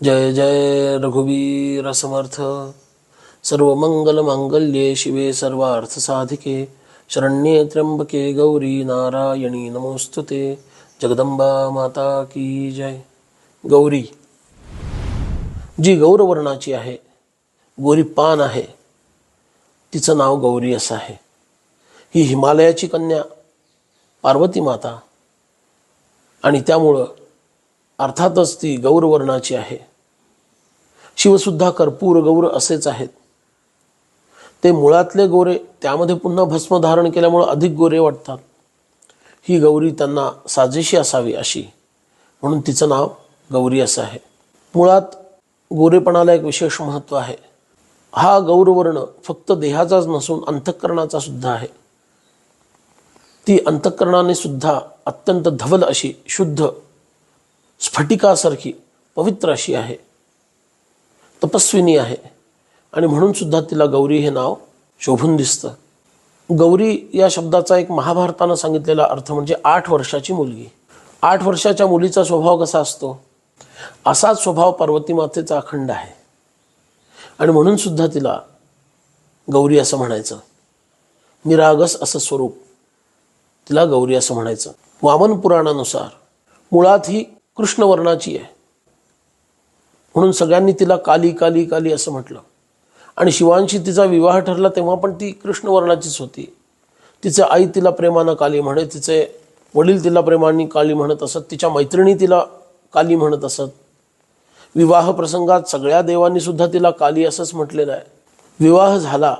जय जय रघुवीर समर्थ। सर्व मंगल मांगल्ये शिवे सर्वार्थ साधिके। शरण्ये त्र्यंबके गौरी नारायणी नमोस्तुते जगदंबा माता की जय। गौरी जी गौरवर्णाची आहे गोरी पान आहे तिचं नाव गौरी असं आहे। ही हिमालयाची कन्या पार्वती माता आणि त्यामुळं अर्थातच ती गौरवर्णाची आहे. शिवसुद्धा कर्पूर गौर असेच आहेत. ते मुळातले गोरे त्यामध्ये पुन्हा भस्म धारण केल्यामुळं अधिक गोरे वाटतात. ही गौरी त्यांना साजेशी असावी अशी. म्हणून तिचं नाव गौरी असं आहे. मुळात गोरेपणाला एक विशेष महत्त्व आहे. हा गौरवर्ण फक्त देहाचाच नसून अंतःकरणाचा सुद्धा आहे. ती अंतःकरणाने सुद्धा अत्यंत धवल अशी शुद्ध स्फटिकासारखी पवित्र अशी आहे. तपस्विनी आहे. आणि म्हणून सुद्धा तिला गौरी हे नाव शोभून दिसतं. गौरी या शब्दाचा एक महाभारतानं सांगितलेला अर्थ म्हणजे आठ वर्षाची मुलगी. आठ वर्षाच्या मुलीचा स्वभाव कसा असतो? असाच स्वभाव पार्वती मातेचा अखंड आहे. आणि म्हणून सुद्धा तिला गौरी असं म्हणायचं. निरागस असं स्वरूप तिला गौरी असं म्हणायचं. वामन पुराणानुसार मुळात ही कृष्णवर्णाची आहे. म्हणून सगळ्यांनी तिला काली काली काली असं म्हटलं. आणि शिवांशी तिचा विवाह ठरला तेव्हा पण ती कृष्णवर्णाचीच होती. तिचे आई तिला प्रेमानं काली म्हणे तिचे वडील तिला प्रेमाने काली म्हणत असत तिच्या मैत्रिणी तिला काली म्हणत असत. विवाह प्रसंगात सगळ्या देवांनी सुद्धा तिला काली असंच म्हटलेलं आहे. विवाह झाला.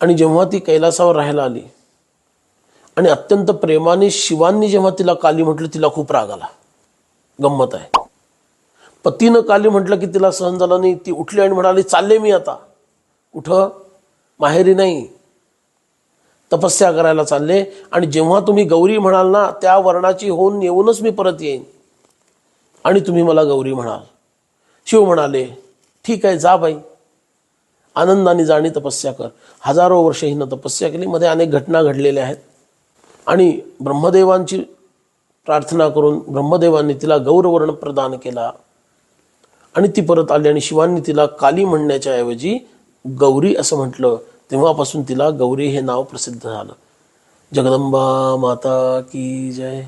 आणि जेव्हा ती कैलासावर राहायला आली आणि अत्यंत प्रेमाने शिवांनी जेव्हा तिला काली म्हटलं तिला खूप राग आला. गंमत आहे. पतीनं काली म्हटलं की तिला सहन झालं नाही ती उठली आणि म्हणाली चालले मी आता. कुठं? माहेरी नाही. तपस्या करायला चालले. आणि जेव्हा तुम्ही गौरी म्हणाल ना त्या वर्णाची होऊन येऊनच मी परत येईन. आणि तुम्ही मला गौरी म्हणाल. शिव म्हणाले. ठीक आहे जा बाई. आनंदाने जाणी तपस्या कर. हजारो वर्ष हिनं तपस्या केली मध्ये अनेक घटना घडलेल्या आहेत. आणि ब्रह्मदेवांची प्रार्थना करून ब्रह्मदेवांनी तिला गौरवर्ण प्रदान केला. आणि ती परत आली आणि शिवांनी तिला काली म्हणण्याच्या ऐवजी गौरी असं म्हटलं. तेव्हापासून तिला गौरी हे नाव प्रसिद्ध झालं. जगदंबा माता की जय.